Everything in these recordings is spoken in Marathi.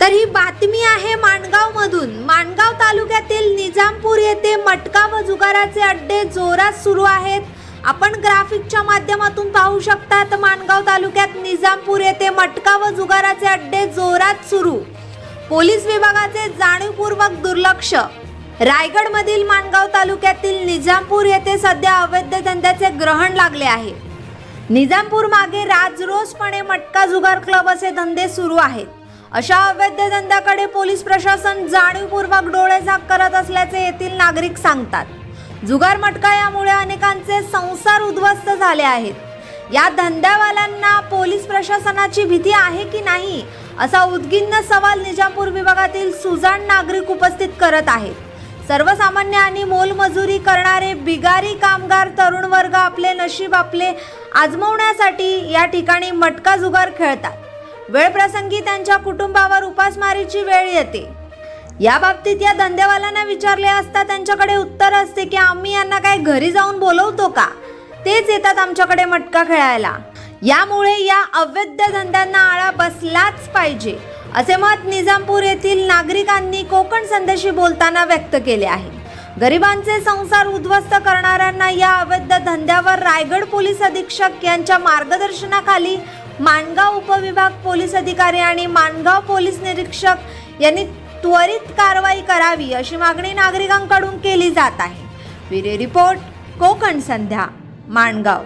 तर ही बातमी आहे माणगाव मधून माणगाव तालुक्यातील निजामपूर येथे मटका व जुगाराचे अड्डे जोरात सुरू आहेत. आपण ग्राफिकच्या माध्यमातून पाहू शकता तर माणगाव तालुक्यात निजामपूर येथे मटका व जुगाराचे अड्डे जोरात सुरू. पोलीस विभागाचे जाणीवपूर्वक दुर्लक्ष. रायगडमधील माणगाव तालुक्यातील निजामपूर येथे सध्या अवैध धंद्याचे ग्रहण लागले आहे. निजामपूर मागे राजरोसपणे मटका जुगार क्लब असे धंदे सुरू आहेत. अशा अवैध धंद्याकडे पोलीस प्रशासन जाणीवपूर्वक डोळेझाक करत असल्याचे येथील नागरिक सांगतात. जुगार मटका यामुळे अनेकांचे संसार उद्ध्वस्त झाले आहेत. या धंद्यावाल्यांना पोलीस प्रशासनाची भीती आहे की नाही असा उद्गिन्न सवाल निजामपूर विभागातील सुजाण नागरिक उपस्थित करत आहेत. सर्वसामान्य आणि मोलमजुरी करणारे बिगारी कामगार तरुण वर्ग आपले नशीब आपले आजमवण्यासाठी या ठिकाणी मटका जुगार खेळतात. वेळ प्रसंगी त्यांच्या कुटुंबावर उपासमारीची वेळ येते. या बाबतीत या धंदेवाल्यांना विचारले असता त्यांच्याकडे उत्तर असते की आम्ही यांना काय घरी जाऊन बोलवतो का? तेच येतात आमच्याकडे मटका खेळायला. यामुळे या अवैध धंद्यांना आळा बसलाच पाहिजे असे मत निजामपूर येथील नागरिकांनी कोकण संदेशी बोलताना व्यक्त केले आहे. गरिबांचे संसार उद्ध्वस्त करणाऱ्यांना या अवैध धंद्यावर रायगड पोलीस अधीक्षक यांच्या मार्गदर्शनाखाली माणगाव उपविभाग पोलीस अधिकारी आणि माणगाव पोलीस निरीक्षक यांनी त्वरित कारवाई करावी अशी मागणी नागरिकांकडून केली जात आहे. विरे रिपोर्ट कोकण संध्या माणगाव.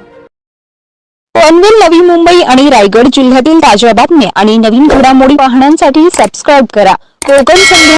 पनवेल नवी मुंबई आणि रायगड जिल्ह्यातील ताज्या बातम्या आणि नवीन घडामोडी पाहण्यासाठी सबस्क्राईब करा. कोकण संध्या